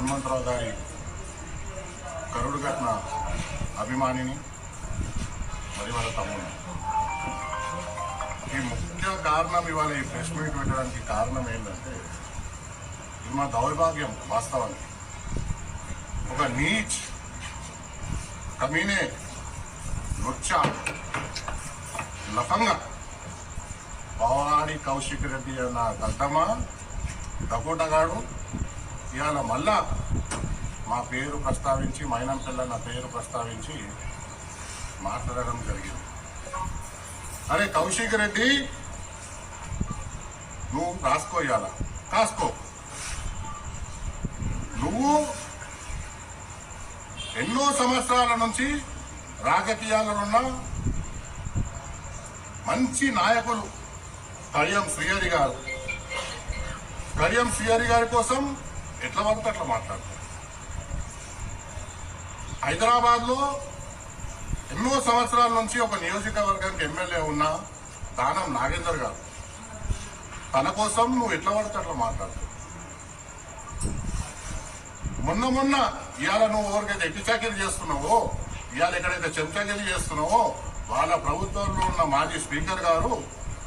హనుమంతరావు గారి కరుడు కట్న అభిమానిని మరి వాళ్ళ తమ్ముడు ఈ ముఖ్య కారణం ఇవాళ ఈ ప్రెస్ మీట్ పెట్టడానికి కారణం ఏంటంటే ఇది మా దౌర్భాగ్యం వాస్తవానికి. ఒక నీచ్ కమీనే లుచ్చ లఫంగా పవాడి కౌశిక్ రెడ్డి అన్న దద్దమ్మ దకోటగాడు ఇవాళ మళ్ళా మా పేరు ప్రస్తావించి మైనం నా పేరు ప్రస్తావించి మాట్లాడడం జరిగింది. అరే కౌశిక్ రెడ్డి నువ్వు రాసుకో ఇవాళ. కాసుకో నువ్వు ఎన్నో సంవత్సరాల నుంచి రాజకీయాలలో ఉన్న మంచి నాయకులు కడియం శ్రీహరి గారు. కడియం శ్రీహరి గారి కోసం ఎట్లా పడితే అట్లా మాట్లాడతారు హైదరాబాద్లో ఎన్నో సంవత్సరాల నుంచి ఒక నియోజకవర్గానికి ఎమ్మెల్యే ఉన్న దానం నాగేందర్ గారు. తన కోసం నువ్వు ఎట్లా పడితే అట్లా మాట్లాడతావు మొన్న మొన్న ఇవాళ నువ్వు ఎవరికైతే ఎట్టిచాకిరి చేస్తున్నావో ఇవాళ ఎక్కడైతే చెంచాగిరి చేస్తున్నావో వాళ్ళ ప్రభుత్వంలో ఉన్న మాజీ స్పీకర్ గారు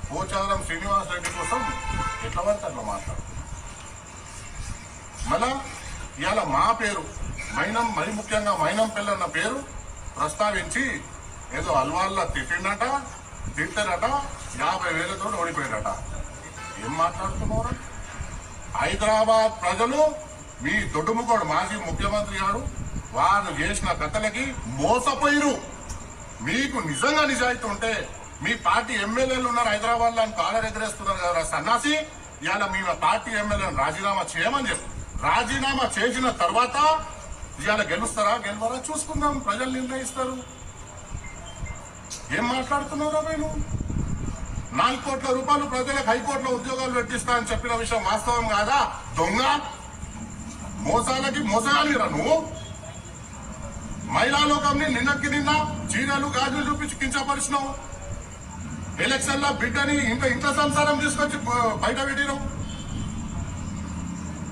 పోచారం శ్రీనివాస్ రెడ్డి కోసం ఎట్లా పడితే అట్లా మాట్లాడు. మళ్ళా ఇవాళ మా పేరు మైనం మరి ముఖ్యంగా మైనం పిల్లన్న పేరు ప్రస్తావించి ఏదో అల్వాల్లా తిట్టిండట తిట్టారట యాభై వేలతో ఓడిపోయాడట. ఏం మాట్లాడుతున్నారా హైదరాబాద్ ప్రజలు మీ దొడ్డుముకోడు మాజీ ముఖ్యమంత్రి గారు వారు చేసిన కథలకి మోసపోయిరు. మీకు నిజంగా నిజాయితీ ఉంటే మీ పార్టీ ఎమ్మెల్యేలు ఉన్నారు హైదరాబాద్లో కాలర్ ఎగరేస్తున్నారు కదా సన్నాసి ఇవాళ మీ పార్టీ ఎమ్మెల్యేలను రాజీనామా చేయమని చెప్పు. రాజీనామా చేసిన తర్వాత ఇవాళ గెలుస్తారా గెలవరా చూసుకుందాం. ప్రజలు నిర్ణయిస్తారు. ఏం మాట్లాడుతున్నారా నేను నాలుగు కోట్ల రూపాయలు ప్రజలకు హైకోర్టులో ఉద్యోగాలు పెట్టిస్తా అని చెప్పిన విషయం వాస్తవం కాదా? దొంగ మోసాలకి మోసగాలిరా నువ్వు. మహిళా లోకంని నిన్నకి నిన్న చీరలు గాజులు చూపించి కించపరిచినావు. ఎలక్షన్లో బిడ్డని ఇంత ఇంత సంసారం తీసుకొచ్చి బయట పెట్టినావు.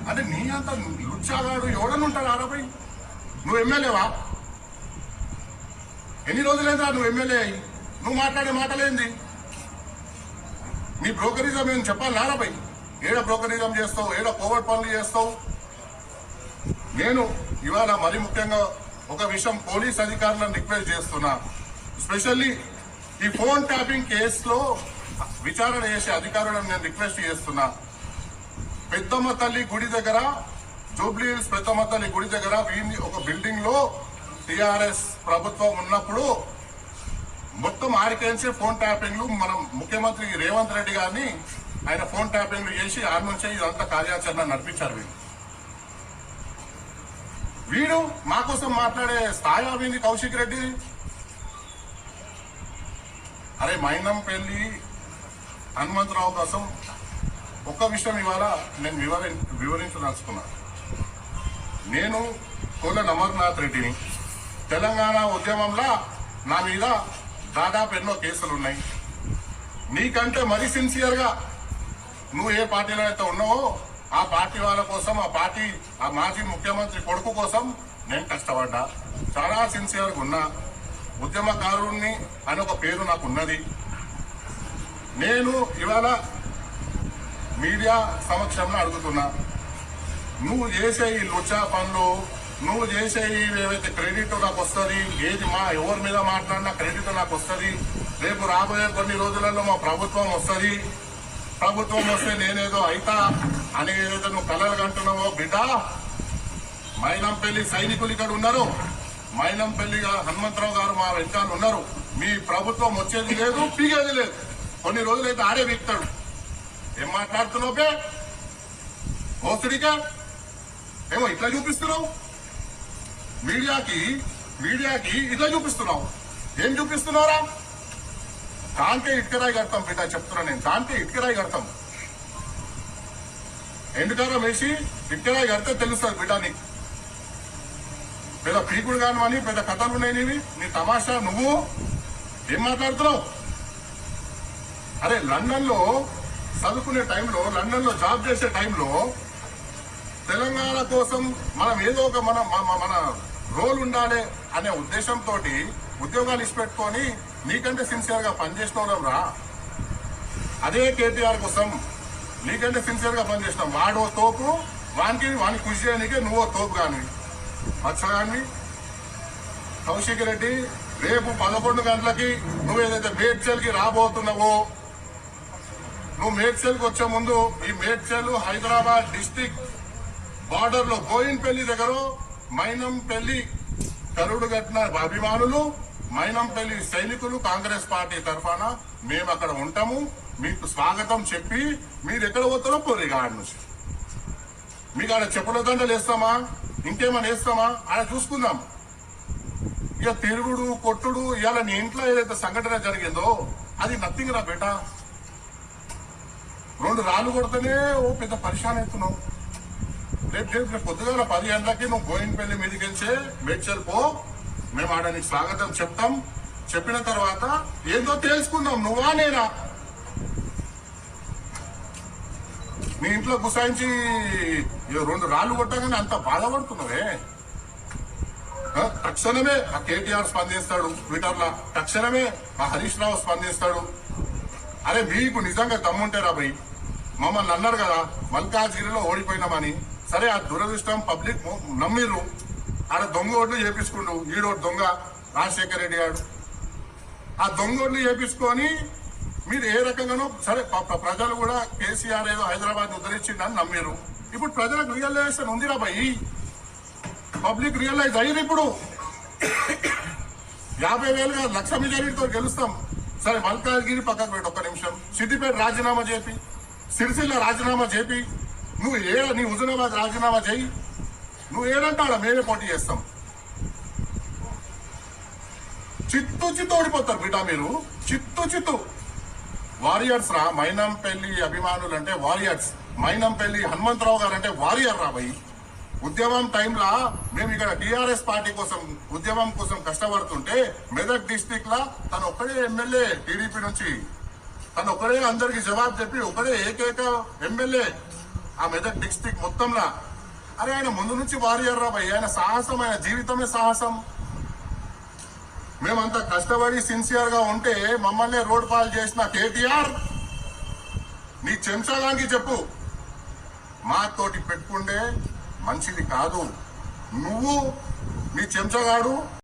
అంటే నీ అంత లుచ్చాగాడు ఎవడనుంటాడు ఆడపై నువ్వు ఎమ్మెల్యేవా ఎన్ని రోజులైందా నువ్వు ఎమ్మెల్యే అయ్యి? నువ్వు మాట్లాడే మాటలేంది? నీ బ్రోకరిజం ఏం చెప్పాలి? నారాపై ఏడ బ్రోకరిజం చేస్తావు? ఏడ కోవట్ పనులు చేస్తావు? నేను ఇవాళ మరి ముఖ్యంగా ఒక విషయం పోలీస్ అధికారులను రిక్వెస్ట్ చేస్తున్నా. స్పెషల్లీ ఈ ఫోన్ ట్యాపింగ్ కేసులో విచారణ చేసే అధికారులను నేను రిక్వెస్ట్ చేస్తున్నా. పెద్దమ్మ తల్లి గుడి దగ్గర జూబ్లీ హిల్స్ పెద్దమ్మ తల్లి గుడి దగ్గర వీరిని ఒక బిల్డింగ్లో టిఆర్ఎస్ ప్రభుత్వం ఉన్నప్పుడు మొత్తం ఆడికేంచే ఫోన్ ట్యాపింగ్లు మనం ముఖ్యమంత్రి రేవంత్ రెడ్డి గారిని ఆయన ఫోన్ ట్యాపింగ్లు చేసి ఆడి నుంచే ఇదంతా కార్యాచరణ నడిపించారు వీళ్ళు. వీడు మా కోసం మాట్లాడే స్థాయి అవింది కౌశిక్ రెడ్డి? అరే మైనం పెళ్ళి హనుమంతరావు కోసం ఒక్క విషయం ఇవాళ నేను వివరి వివరించదలుచుకున్నాను నేను కోల అమర్నాథ్ రెడ్డిని. తెలంగాణ ఉద్యమంలో నా మీద దాదాపు ఎన్నో కేసులు ఉన్నాయి. నీకంటే మరీ సిన్సియర్గా నువ్వు ఏ పార్టీలో అయితే ఉన్నావో ఆ పార్టీ వాళ్ళ కోసం ఆ పార్టీ ఆ మాజీ ముఖ్యమంత్రి కొడుకు కోసం నేను కష్టపడ్డా. చాలా సిన్సియర్గా ఉన్నా. ఉద్యమకారుణ్ణి అని ఒక పేరు నాకు ఉన్నది. నేను ఇవాళ మీడియా సమక్షంలో అడుగుతున్నా. నువ్వు చేసే ఈ లుచ్చా పనులు నువ్వు చేసే ఏవైతే క్రెడిట్ నాకు వస్తుంది ఏది మా ఎవరి మీద మాట్లాడినా క్రెడిట్ నాకు వస్తుంది. రేపు రాబోయే కొన్ని రోజులలో మా ప్రభుత్వం వస్తుంది. ప్రభుత్వం వస్తే నేనేదో అయితా అని ఏదైతే నువ్వు కలలు కంటున్నావో బిడ్డ మైనంపల్లి సైనికులు ఇక్కడ ఉన్నారు. మైనంపల్లి హనుమంతరావు గారు మా వెంటాలు ఉన్నారు. మీ ప్రభుత్వం వచ్చేది లేదు పీగేది లేదు. కొన్ని రోజులైతే ఆడే వీక్తాడు. ఏం మాట్లాడుతున్నావు బే మోసడిగా ఏమో ఇట్లా చూపిస్తున్నావు? మీడియాకి మీడియాకి ఇట్లా చూపిస్తున్నావు. ఏం చూపిస్తున్నారా దాంకే ఇటుకరాయి కడతాం బిడ్డ చెప్తున్నా నేను. దాంకే ఇటుకరాయి కడతాం. ఎండుకారం వేసి ఇటుకరాయి కడితే తెలుస్తుంది బిడ్డ నీకు. పెద్ద పీకుడు కానివని పెద్ద కథలు ఉన్నాయి నీవి. నీ తమాషా నువ్వు. ఏం మాట్లాడుతున్నావు? అరే లండన్లో చదువుకునే టైంలో లండన్లో జాబ్ చేసే టైంలో తెలంగాణ కోసం మనం ఏదో ఒక మన మన- రోల్ ఉండాలి అనే ఉద్దేశంతో ఉద్యోగాలు ఇచ్చిపెట్టుకొని నీకంటే సిన్సియర్గా పనిచేసినోడం రా. అదే కేటీఆర్ కోసం నీకంటే సిన్సియర్గా పనిచేసినాం. వాడో తోపు వానికి వానికి కృషి చేయడానికే నువ్వో తోపు కానీ మచ్చగాని కౌశిక్ రెడ్డి రేపు పదకొండు గంటలకి నువ్వు ఏదైతే మేడ్చల్కి రాబోతున్నావో నువ్వు మేడ్చల్కి వచ్చే ముందు ఈ మేడ్చల్ హైదరాబాద్ డిస్టిక్ బార్డర్లో బోయిన్పల్లి దగ్గర మైనంపల్లి కరుడు కట్టిన అభిమానులు మైనంపల్లి సైనికులు కాంగ్రెస్ పార్టీ తరఫున మేము అక్కడ ఉంటాము. మీకు స్వాగతం చెప్పి మీరు ఎక్కడ పోతారో పోరి ఆడ నుంచి. మీకు ఆడ చెప్పుల దండలు వేస్తామా? ఇంకేమైనా వేస్తామా? ఆడ చూసుకుందాం. ఇక తిరుగుడు కొట్టుడు ఇవాళ నీ ఇంట్లో ఏదైతే సంఘటన జరిగిందో అది నథింగ్ రా బేటా? రెండు రాళ్ళు కొడితేనే ఓ పెద్ద పరిశాన్ అవుతున్నావు. రేపు రేపు రేపు పొద్దుగా పది గంటలకి నువ్వు బోయినపల్లి మీదకి వెళ్తే మేడ్చల్ పో. మేము ఆడ నీకు స్వాగతం చెప్తాం. చెప్పిన తర్వాత ఏందో తెలుసుకుందాం. నువ్వా నేనా? మీ ఇంట్లో గుసాయించి రెండు రాళ్ళు కొట్టగానే అంత బాధపడుతున్నావే? తక్షణమే ఆ కేటీఆర్ స్పందిస్తాడు. ట్విట్టర్లో తక్షణమే ఆ హరీష్ రావు స్పందిస్తాడు. అరే మీకు నిజంగా దమ్ముంటే రా భయ్ మమ్మల్ని అన్నారు కదా మల్కాజ్గిరిలో ఓడిపోయినామని. సరే ఆ దురదృష్టం పబ్లిక్ నమ్మిర్రు. ఆడ దొంగ ఓట్లు చేపించుకుండు. ఈడోటి దొంగ రాజశేఖర రెడ్డి గారు ఆ దొంగ ఓట్లు చేపించుకొని మీరు ఏ రకంగానో సరే ప్రజలు కూడా కేసీఆర్ ఏదో హైదరాబాద్ ఉద్ధరించిండని నమ్మిరు ఇప్పుడు ప్రజలకు రియలైజేషన్ ఉందిరా భయ్ పబ్లిక్ రియలైజ్ అయ్యింది ఇప్పుడు. యాభై వేలు లక్ష మెజారిటీతో గెలుస్తాం. సరే మల్కాజ్గిరి పక్కకు పెట్టి ఒక్క నిమిషం. సిద్దిపేట రాజీనామా చేపి. సిరిసిల్ల రాజీనామా చేపి నువ్వు ఏ నీ హుజునాబాద్ రాజీనామా చేయి. నువ్వు ఏడంటాడా మేమే పోటీ చేస్తాం? చిత్తు చిత్తు ఓడిపోతారు బిడ్డ మీరు. చిత్తు చిత్తు. వారియర్స్ రా మైనంపల్లి అభిమానులు అంటే వారియర్స్. మైనంపల్లి హనుమంతరావు గారు అంటే వారియర్ రా భయ్ ఉద్యమం టైంలా మేము ఇక్కడ టిఆర్ఎస్ పార్టీ కోసం ఉద్యమం కోసం కష్టపడుతుంటే మెదక్ డిస్టిక్ లా తను ఒక్కడే ఎమ్మెల్యే టీడీపీ నుంచి. తను ఒకరే అందరికి జవాబు చెప్పి ఒకరే ఏకైక ఎమ్మెల్యే. ఆ మెదక్ డిస్టిక్ మొత్తంలో. అరే ఆయన ముందు నుంచి వారియర్ రా ఆయన సాహసం ఆయన జీవితమే సాహసం. మేమంతా కష్టపడి సిన్సియర్గా ఉంటే మమ్మల్ని రోడ్ పాలు చేసిన కేటీఆర్ నీ చెంచాగానికి చెప్పు. మాతోటి పెట్టుకుంటే మంచిది కాదు. నువ్వు నీ చెంచగాడు.